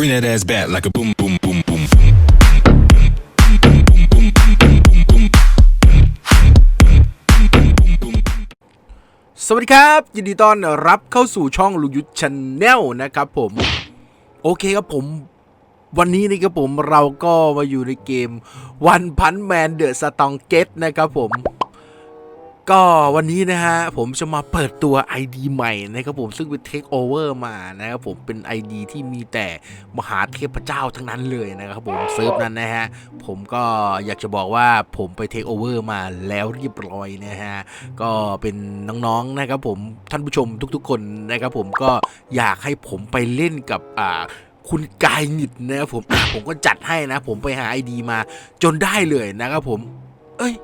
Bring that ass back like a boom, boom, boom, boom, boom. สวัสดีครับ ยินดีต้อนรับเข้าสู่ช่องลุงยุทธชาแนลนะครับผม โอเคครับผม วันนี้นะครับผมเราก็มาอยู่ในเกม One Punch Man The Strong Get นะครับผม ก็วันนี้นะฮะผมจะมาเปิดตัว ID ใหม่นะครับผมซึ่งเป็นเทคโอเวอร์มานะครับผมเป็น ID ที่มีแต่มหาเทพเจ้าทั้งนั้นเลยนะครับผมเซิร์ฟนั้นนะฮะผมก็อยากจะบอกว่าผมไปเทคโอเวอร์มาแล้วเรียบร้อยนะฮะก็เป็นน้องๆนะครับผมท่านผู้ชมทุกๆคนนะครับผมก็อยากให้ผมไปเล่นกับอ่าคุณกายหงิดนะครับผมผมก็จัดให้นะ ผมไปหาไอดีมาจนได้เลยนะครับผม เอ้ย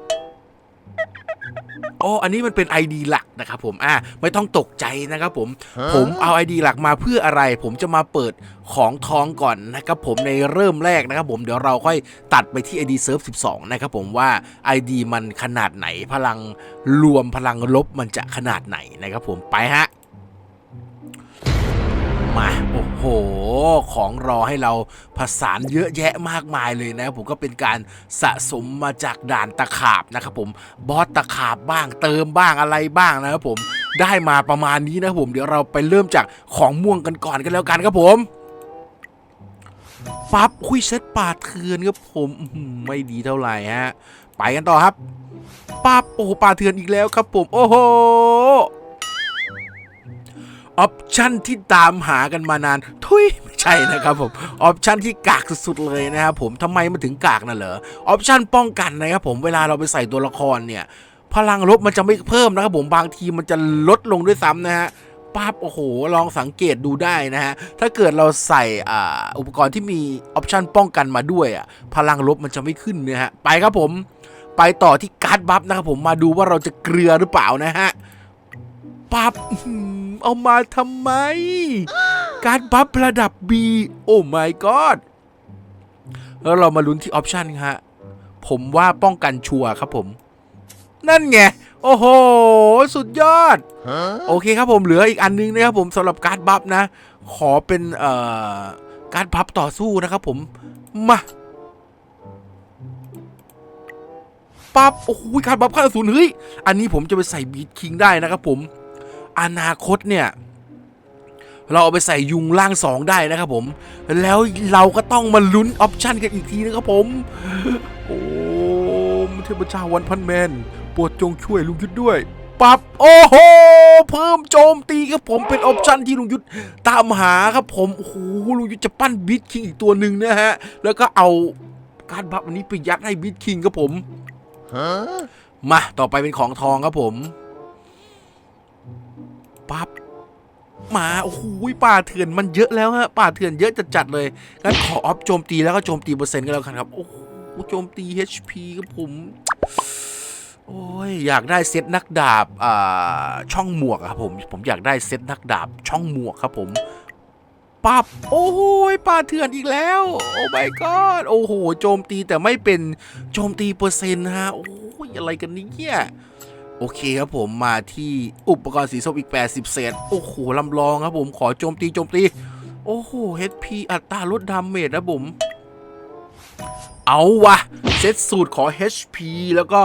โอ้อันนี้มันเป็น ID หลักนะครับผมอะไม่ต้องตกใจนะครับผม ผมเอา ID หลักมาเพื่ออะไร ผมจะมาเปิดของทองก่อนนะครับผมในเริ่มแรกนะครับผมเดี๋ยวเราค่อยตัดไปที่ ID Surf 12 นะครับผมว่า ID มันขนาดไหนพลังรวมพลังลบมันจะขนาดไหนนะครับผมไปฮะมาโอ้ โห ของรอให้เราผสานเยอะแยะมากมายเลยนะผมก็เป็นการสะสมมาจากด่านตะขาบนะครับผมบอสตะขาบบ้างเติมบ้างอะไรบ้างนะครับผมได้มาประมาณนี้นะครับผมเดี๋ยวเราไปเริ่มจากของม่วงกันก่อนกันแล้วกันครับผมปั๊บคุยเซตป่าเถื่อนครับผมไม่ดีเท่าไหร่ฮะไปกันต่อครับปั๊บโอ้ป่าเถื่อนอีกแล้วครับผม โอ้โห ออปชั่นที่ตามหากันมานาน ทุยไม่ใช่นะครับผม ออปชั่นที่กากสุดๆเลยนะครับผมทำไมมันถึงกากน่ะเหรอ ออปชั่นป้องกันนะครับผมเวลาเราไปใส่ตัวละครเนี่ย พลังลบมันจะไม่เพิ่มนะครับผมบางทีมันจะลดลงด้วยซ้ำนะฮะปั๊บโอ้โห ลองสังเกตดูได้นะฮะ ถ้าเกิดเราใส่ออุปกรณ์ที่มีออปชันป้องกันมาด้วยอะพลังลบมันจะไม่ขึ้นนะฮะ ไปครับผม ไปต่อที่การ์ดบัฟนะครับผมมาดูว่าเราจะเกลือหรือเปล่านะฮะ ปั๊บเอามาทำไม การบัฟระดับ B โอ้ my god แล้วเรามาลุ้นที่ออปชันฮะ ผมว่าป้องกันชัวร์ครับผม นั่นไง โอ้โห สุดยอด โอเคครับผมเหลืออีกอันนึงนะครับผมสำหรับการบัฟนะ ขอเป็นเอ่อการบัฟต่อสู้นะครับผม มาปั๊บโอ้โหการบัฟขั้นศูนย์เฮ้ย อันนี้ผมจะไปใส่บีทคิงได้นะครับผม อนาคตเนี่ยเราเอาไปใส่ยุงล่างสองได้นะครับผม แล้วเราก็ต้องมาลุ้นออปชันกันอีกทีนะครับผม โอ้เทพเจ้าวันพันแมนโปรดจงช่วยลุงยุทธด้วยปับโอ้โห เพิ่มโจมตีครับผมเป็นออปชันที่ลุงยุทธตามหาครับผม โอ้โหลุงยุทธจะปั้นบิทคิงอีกตัวหนึ่งนะฮะ แล้วก็เอาการบัฟอันนี้ไปยัดให้บิทคิงครับผม มาต่อไปเป็นของทองครับผม ปั๊บมาโอ้โหป่าเถื่อนมันเยอะแล้วฮะป่าเถื่อนเยอะจัดๆเลยงั้นขอออฟโจมตีแล้วก็โจมตีเปอร์เซ็นต์กันแล้วกันครับโอ้โหโจมตี HP ครับผม โอ้ยอยากได้เซตนักดาบอ่าช่องหมวกครับผมผมอยากได้เซตนักดาบช่องหมวกครับผมปับโอ้โหป่าเถื่อนอีกแล้ว โอ้ my god โอ้โหโจมตีแต่ไม่เป็นโจมตีเปอร์เซ็นต์ฮะโอ้ยอะไรกันเนี่ย โอเคครับผมมาที่อุปกรณ์สีส้มอีก 80 เศษ โอ้โหลำลองครับผมขอโจมตีโจมตี โอ้โห HP อัตราลดดาเมจนะผม เอาวะเซตสูตรขอ HP แล้วก็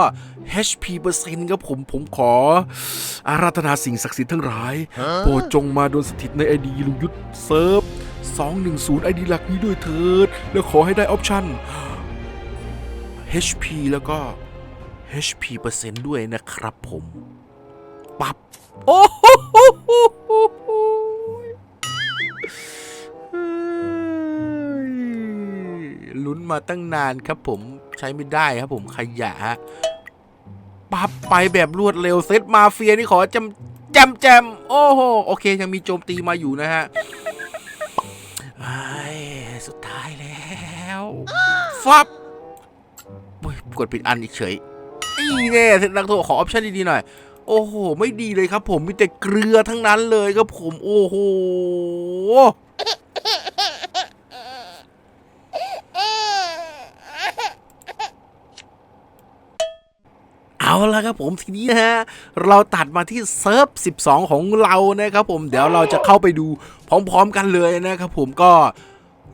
HP เปอร์เซ็นต์ครับผมผมขอ อาราธนาสิ่งศักดิ์สิทธิ์ทั้งหลาย โปรดจงมาโดนสถิตในไอดีลุงยุทธเซิร์ฟ210 ไอดีหลักนี้ด้วยเถิด แล้วขอให้ได้ออปชั่น HP แล้วก็ HP เปอร์เซ็นต์ด้วยนะครับผมปับโอ้โหลุ้นมาตั้งนานครับผมใช้ไม่ได้ครับผมขยะปับไปแบบรวดเร็วเซตมาเฟียนี่ขอจำแจมแจมโอ้โหโอเค ยังมีโจมตีมาอยู่นะฮะไอ้สุดท้ายแล้ว ฟับโอ้ยกดผิดอันอีกเฉย นี่แน่เซตนักโทษขอออปชั่นดีๆหน่อย โอ้โห ไม่ดีเลยครับ ผมมีแต่เกลือทั้งนั้นเลยครับผม โอ้โหเอาละครับผมทีนี้นะฮะเราตัดมาที่เซิร์ฟ 12 ของเรานะครับผมเดี๋ยวเราจะเข้าไปดูพร้อมๆกันเลยนะครับผมก็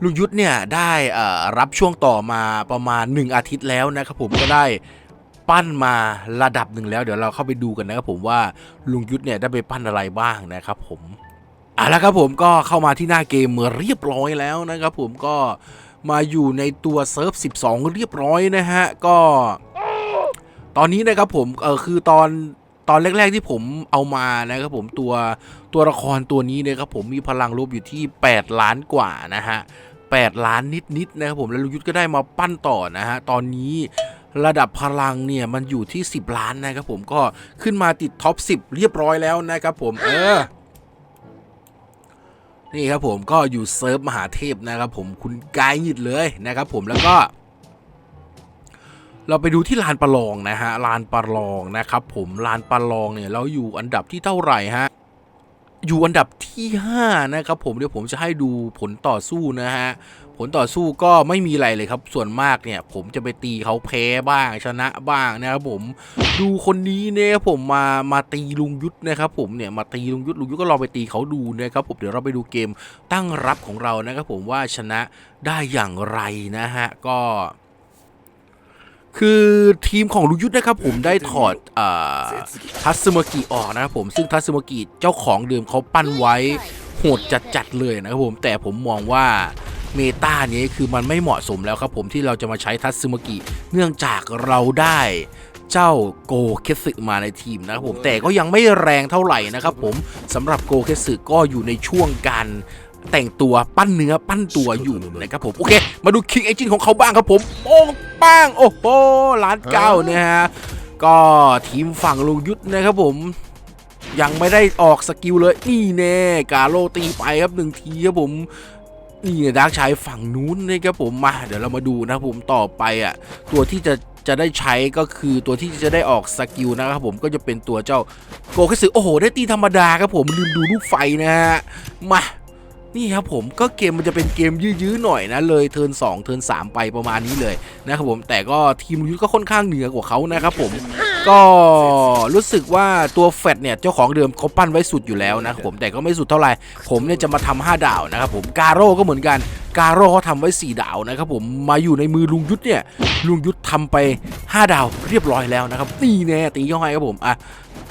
ลุงยุทธเนี่ยได้อ่อรับช่วงต่อมาประมาณ 1 อาทิตย์แล้วนะครับผมก็ได้ ปั้นมาระดับหนึ่งแล้วเดี๋ยวเราเข้าไปดูกันนะครับผมว่าลุงยุทธเนี่ยได้ไปปั้นอะไรบ้างนะครับผมอะแล้วครับผมก็เข้ามาที่หน้าเกมเรียบร้อยแล้วนะครับผมก็มาอยู่ในตัวเซิร์ฟ 12 เรียบร้อยนะฮะก็ ตอนนี้นะครับผมเออคือตอนตอนแรก ๆ ที่ผมเอามานะครับผมตัวตัวละครตัวนี้นะครับผมมีพลังลบอยู่ที่ 8 ล้านกว่านะฮะ8ล้านนิดๆนะครับผมแล้วลุงยุทธก็ได้มาปั้นต่อนะฮะตอนนี้ ระดับพลังเนี่ยมันอยู่ที่ 10 ล้านนะครับผมก็ขึ้นมาติดท็อป 10 เรียบร้อยแล้วนะครับผมเออนี่ครับผมก็อยู่เซิร์ฟมหาเทพนะครับผมคุณกายหยิดเลยนะครับผมแล้วก็ เราไปดูที่ลานประลองนะฮะลานประลองนะครับผมลานประลองเนี่ยเราอยู่อันดับที่เท่าไหร่ฮะอยู่อันดับที่ 5 นะครับผมเดี๋ยวผมจะให้ดูผลต่อสู้นะฮะ ผลต่อสู้ก็ไม่มีอะไรเลยครับ ส่วนมากเนี่ยผมจะไปตีเขาแพ้บ้างชนะบ้างนะครับผมดูคนนี้เนี่ยผมมามาตีลุงยุทธนะครับผมเนี่ยมาตีลุงยุทธลุงยุทธก็ลองไปตีเขาดูนะครับผมเดี๋ยวเราไปดูเกมตั้งรับของเรานะครับผมว่าชนะได้อย่างไรนะฮะก็ คือทีมของลุงยุทธนะครับผมได้ถอดอทัสมกิออกนะครับผมซึ่งทัสมกิเจ้าของเดิมเขาปั้นไว้โหดจัดๆเลยนะครับผมแต่ผมมองว่า เมตานี้คือมันไม่เหมาะสมแล้วครับผมที่เราจะมาใช้ทัตสึมกิ เนื่องจากเราได้เจ้าโกเคสึมาในทีมนะครับผมแต่ก็ยังไม่แรงเท่าไหร่นะครับผมสำหรับโกเคสึก็อยู่ในช่วงการแต่งตัวปั้นเนื้อปั้นตัวอยู่นะครับผมโอเค มาดูคิงเอจินของเขาบ้างครับผมโป้งป้างโอ้โหล้านเก้าเนี่ยฮะก็ทีมฝั่งลุงยุทธนะครับผมยังไม่ได้ออกสกิลเลยนี่แน่กาโลตีไปครับหนึ่งทีครับผม นี่ดาร์กชายฝั่งนู้นนะครับผมมาเดี๋ยวเรามาดูนะครับผมต่อไปอะตัวที่จะจะได้ใช้ก็คือตัวที่จะได้ออกสกิลนะครับผมก็จะเป็นตัวเจ้าโกคิสึโอ้โห ได้ตีธรรมดาครับผมลืมดูลูกไฟนะฮะมานี่ครับผมก็เกมมันจะเป็นเกมยื้อๆหน่อยนะเลยเทิร์น2เทิร์น3 ไปประมาณนี้เลยนะครับผมแต่ก็ทีมยุทธก็ค่อนข้างเหนือกว่าเขานะครับผม ก็รู้สึกว่าตัวแฟดเนี่ยเจ้าของเดิมเขาปั้นไว้สุดอยู่แล้วนะครับผมแต่ก็ไม่สุดเท่าไหร่ผมเนี่ยจะมาทำ5ดาวนะครับผมกาโร่ก็เหมือนกันกาโร่เขาทำไว้ 4 ดาวนะครับผมมาอยู่ในมือลุงยุทธเนี่ยลุงยุทธทำไป 5 ดาวเรียบร้อยแล้วนะครับนี่แน่ตีเข้าให้ครับผมอะ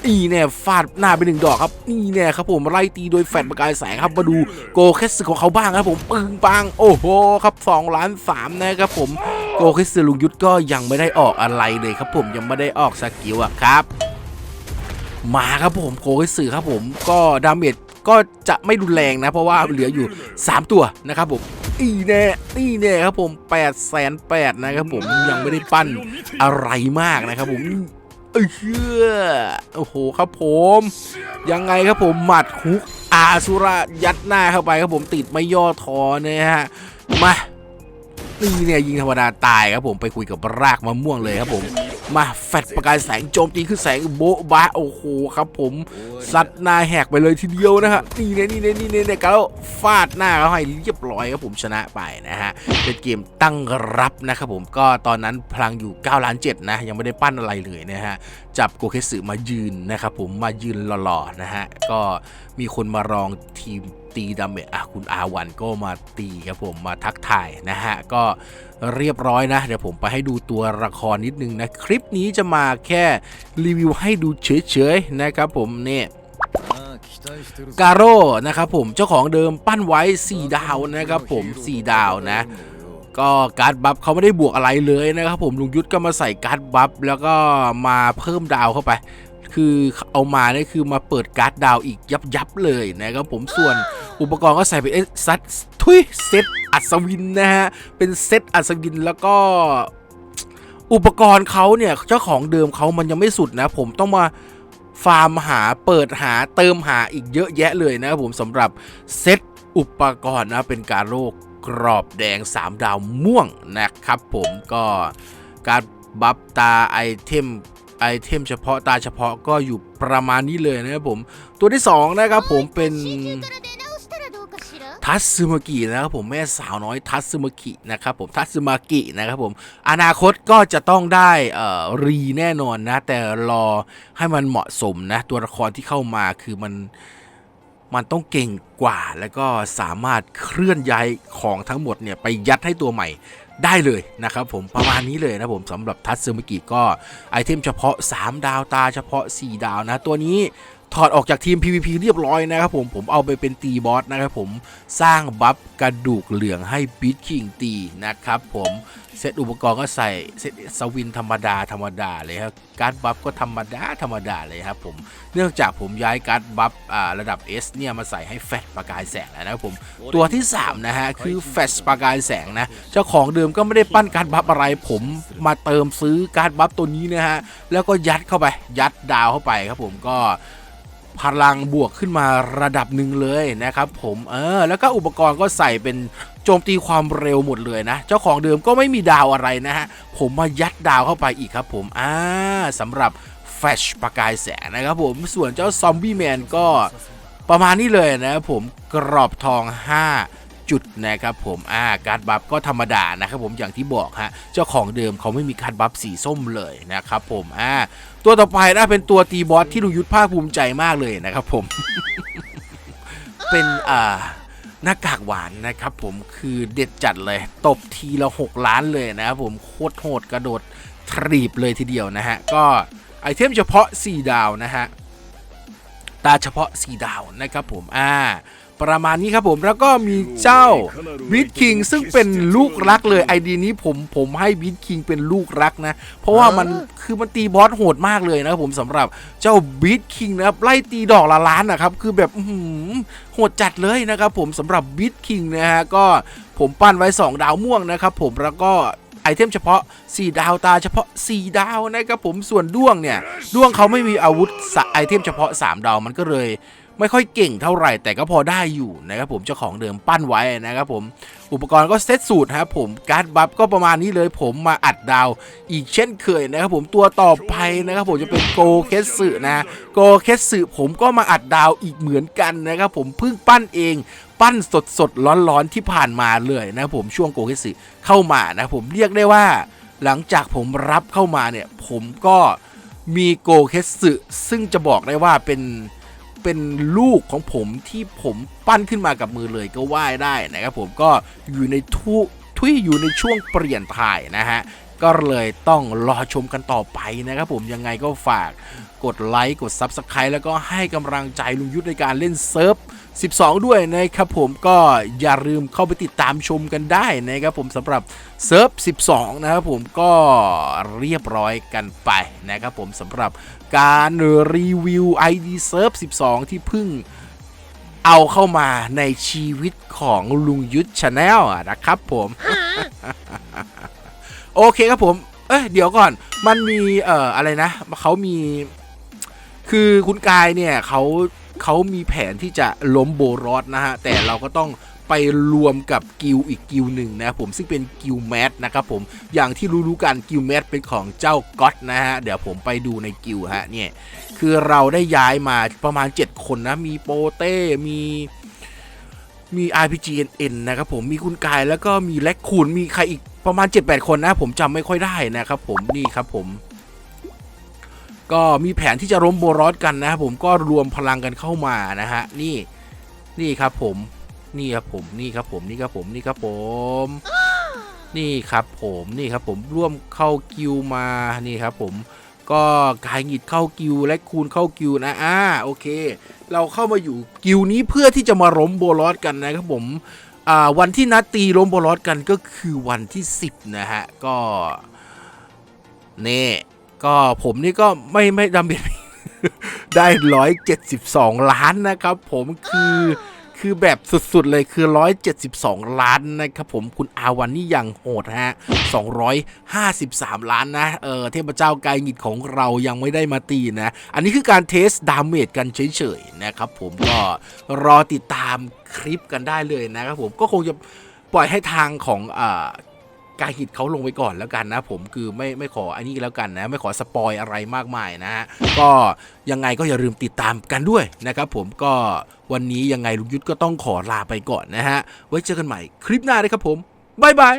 นี่แน่ฟาดหน้าไปหนึ่งดอกครับนี่แน่ครับผมไล่ตีโดยแฟดประกายแสงครับมาดูโกเคสของเขาบ้างครับผมปึ้งปังโอ้โหครับ2ล้าน3นะครับผมโกเคสลุงยุทธก็ยังไม่ได้ออกอะไรเลยครับผมยังไม่ได้ออกสกิลอะครับมาครับผมโกเคสครับผมก็ดาเมจก็จะไม่รุนแรงนะ เพราะว่าเหลืออยู่ 3 ตัวนะครับผมนี่แน่นี่แน่ครับผม8ปดแสนแปดนะครับผมยังไม่ได้ปั้นอะไรมากนะครับผม เอ้ยเชื่อโอ้โหครับผม ยังไงครับผมหมัดฮุกอาสุระยัดหน้าเข้าไปครับผมติดไม่ย่อท้อนะฮะมานี่เนี่ยยิงธรรมดาตายครับผมไปคุยกับรากมะม่วงเลยครับผม มาแฟดประกายแสงโจมตีขึ้นแสงโบ๊ะบะโอ้โหครับผมซัดหน้าแหกไปเลยทีเดียวนะฮะนี่เนี่ยนี่เนี่ยนี่เนี่ยเนี่ยแล้วฟาดหน้าเขาให้เรียบร้อยครับผมชนะไปนะฮะเป็นเกมตั้งรับนะครับผมก็ตอนนั้นพลังอยู่9ล้าน7นะยังไม่ได้ปั้นอะไรเลยนะฮะจับโกเคสึมายืนนะครับผมมายืนหล่อๆนะฮะก็ มีคนมารองทีมตีดาเมจอะคุณอาวันก็มาตีครับผมมาทักทายนะฮะ ก็เรียบร้อยนะ เดี๋ยวผมไปให้ดูตัวละครนิดนึงนะ คลิปนี้จะมาแค่รีวิวให้ดูเฉยๆนะครับผมเนี่ยกาโร่นะครับผมเจ้าของเดิมปั้นไว้ 4 ดาวนะครับผม 4 ดาวนะก็การ์ดบัฟเขาไม่ได้บวกอะไรเลยนะครับผมลุงยุทธก็มาใส่การ์ดบัฟแล้วก็มาเพิ่มดาวเข้าไป คือเอามาเนี่ยคือมาเปิดการ์ดดาวอีกยับยับๆเลยนะครับผมส่วนอุปกรณ์ก็ใส่เป็นเอสซัตทุยเซตอัศวินนะฮะเป็นเซตอัศวินแล้วก็อุปกรณ์เขาเนี่ยเจ้าของเดิมเขามันยังไม่สุดนะ ผมต้องมาฟาร์มหาเปิดหาเติมหาอีกเยอะแยะเลยนะครับผมสำหรับเซตอุปกรณ์นะเป็นการโลกกรอบแดง 3 ดาวม่วงนะครับผมก็การบัฟตาไอเทม ไอเทมเฉพาะตาเฉพาะก็อยู่ประมาณนี้เลยนะครับผม ตัวที่ 2 นะครับผมเป็นทัตสึมากินะครับผมแม่สาวน้อยทัตสึมากินะครับผมทัตสึมากินะครับผมอนาคตก็จะต้องได้เอ่อรีแน่นอนนะ แต่รอให้มันเหมาะสมนะ ตัวละครที่เข้ามาคือมันมันต้องเก่งกว่าแล้วก็สามารถเคลื่อนย้ายของทั้งหมดเนี่ยไปยัดให้ตัวใหม่ ได้เลยนะครับผมประมาณนี้เลยนะผมสำหรับทัตซึมิกิก็ไอเทมเฉพาะ 3 ดาวตาเฉพาะ 4 ดาวนะตัวนี้ ถอดออกจากทีม PVP เรียบร้อยนะครับผม ผมเอาไปเป็นตีบอสนะครับผม สร้างบัฟกระดูกเหลืองให้บิทคิงตีนะครับผมเซตอุปกรณ์ก็ใส่เซตสวินธรรมดาธรรมดาเลยครับ การ์ดบัฟก็ธรรมดาธรรมดาเลยครับผม เนื่องจากผมย้ายการ์ดบัฟระดับ S เนี่ยมาใส่ให้แฟตประกายแสงแล้วนะครับผม ตัวที่ 3 นะฮะ คือแฟชประกายแสงนะ เจ้าของเดิมก็ไม่ได้ปั้นการดบัฟอะไร ผมมาเติมซื้อการดบัฟตัวนี้นะฮะ แล้วก็ยัดเข้าไป ยัดดาวเข้าไปครับผมก็ พลังบวกขึ้นมาระดับหนึ่งเลยนะครับผมเออแล้วก็อุปกรณ์ก็ใส่เป็นโจมตีความเร็วหมดเลยนะ เจ้าของเดิมก็ไม่มีดาวอะไรนะฮะ ผมมายัดดาวเข้าไปอีกครับผมอ่าสำหรับแฟชประกายแสงนะครับผมส่วนเจ้าซอมบี้แมนก็ประมาณนี้เลยนะครับผมกรอบทอง 5 จุดนะครับผมอ่าการบัฟก็ธรรมดานะครับผมอย่างที่บอกฮะเจ้าของเดิมเขาไม่มีการบัฟสีส้มเลยนะครับผมอ่าตัวต่อไปนะเป็นตัวตีบอสที่ลุงยุทธภาคภูมิใจมากเลยนะครับผม เป็นอ่าหน้ากากหวานนะครับผมคือเด็ดจัดเลย ตบทีละ 6 ล้านเลยนะครับผมโคตรโหดกระโดดทรีบเลยทีเดียวนะฮะ ก็ไอเทมเฉพาะ 4 ดาวนะฮะ ตาเฉพาะ 4 ดาวนะครับผมอ่า ประมาณนี้ครับผมแล้วก็มีเจ้าบิทคิงซึ่งเป็นลูกรักเลยไอดีนี้ผมผมให้บิทคิงเป็นลูกรักนะ เพราะว่ามันคือมันตีบอสโหดมากเลยนะครับผมสำหรับเจ้าบิทคิงนะครับไล่ตีดอกละล้านนะครับคือแบบอื้อหือโหดจัดเลยนะครับผมสำหรับบิทคิงนะฮะก็ผมปั้นไว้ 2 ดาวม่วงนะครับผมแล้วก็ไอเทมเฉพาะ 4 ดาวตาเฉพาะ 4 ดาวนะครับผมส่วนด้วงเนี่ยด้วงเขาไม่มีอาวุธสะไอเทมเฉพาะ 3 ดาวมันก็เลย ไม่ค่อยเก่งเท่าไหร่แต่ก็พอได้อยู่นะครับผมเจ้าของเดิมปั้นไว้นะครับผมอุปกรณ์ก็เซตสูตรครับผมการ์ดบัฟก็ประมาณนี้เลยผมมาอัดดาวอีกเช่นเคยนะครับผมตัวต่อไปนะครับผมจะเป็นโกเคสสึนะโกเคสสึผมก็มาอัดดาวอีกเหมือนกันนะครับผมเพิ่งปั้นเองปั้นสดสดๆร้อนๆที่ผ่านมาเลยนะครับผมช่วงโกเคสสึเข้ามานะครับผมเรียกได้ว่า หลังจากผมรับเข้ามาเนี่ยผมก็มีโกเคสสึซึ่งจะบอกได้ว่าเป็น เป็นลูกของผมที่ผมปั้นขึ้นมากับมือเลยก็ว่าได้นะครับผมก็อยู่ในทุทุยอยู่ในช่วงเปลี่ยนถ่ายนะฮะก็เลยต้องรอชมกันต่อไปนะครับผมยังไงก็ฝากกดไลค์กด Subscribe แล้วก็ให้กำลังใจลุงยุทธในการเล่นเซิร์ฟ 12 ด้วยนะครับผมก็อย่าลืมเข้าไปติดตามชมกันได้นะครับผมสำหรับเซิร์ฟ 12 นะครับผมก็เรียบร้อยกันไปนะครับผมสำหรับการรีวิว ID เซิร์ฟ12 ที่เพิ่งเอาเข้ามาในชีวิตของลุงยุทธชาแนลนะครับผม โอเคครับผม เอ้ยเดี๋ยวก่อนมันมีเอ่ออะไรนะเขามี คือคุณกายเนี่ยเขา เขามีแผนที่จะล้มโบรอสนะฮะ แต่เราก็ต้องไปรวมกับกิลอีกกิลหนึ่งนะผมซึ่งเป็นกิลแมทนะครับผมอย่างที่รู้ๆกันกิลแมทเป็นของเจ้าก๊อตนะฮะ เดี๋ยวผมไปดูในกิลฮะเนี่ยคือเราได้ย้ายมาประมาณ 7 คนนะ มีโปเต้ มีมี RPGNN นะครับผมมีคุณกายแล้วก็มีแล็กคูนมีใครอีกประมาณ 7-8 คนนะ ผมจำไม่ค่อยได้นะครับผมนี่ครับผม ก็มีแผนที่จะล้มโบรอสกันนะครับผมก็รวมพลังกันเข้ามานะฮะนี่นี่ครับผมนี่ครับผมนี่ครับผมนี่ครับผมนี่ครับผมนี่ครับผมนี่ครับผมร่วมเข้ากิวมานี่ครับผมก็กายหงิดเข้ากิวและคูณเข้ากิวนะอ่าโอเค เราเข้ามาอยู่กิวนี้เพื่อที่จะมาล้มโบลอสกันนะครับผมอ่าวันที่นัดตีล้มโบลอสกันก็คือวันที่ 10 นะฮะก็นี่ ก็ผมนี่ก็ไม่ไม่ดำเบียได้ 172 ล้านนะครับ ผมคือคือแบบสุดๆเลยคือ 172 ล้านนะครับผมคุณอาวันนี่ยังโหดฮะ 253 ล้านนะ เออเทพเจ้าไกายหงิดของเรายังไม่ได้มาตีนะ อันนี้คือการเทสดาเมจกันเฉยๆนะครับผมก็รอติดตามคลิปกันได้เลยนะครับผมก็คงจะปล่อยให้ทางของอ่า กายหิดเขาลงไปก่อนแล้วกันนะ ผมคือไม่ไม่ขออันนี้แล้วกันนะ ไม่ขอสปอยอะไรมากมายนะฮะก็ยังไงก็อย่าลืมติดตามกันด้วยนะครับผมก็วันนี้ยังไงลุงยุทธก็ต้องขอลาไปก่อนนะฮะไว้เจอกันใหม่คลิปหน้าเลยครับผมบ๊ายบาย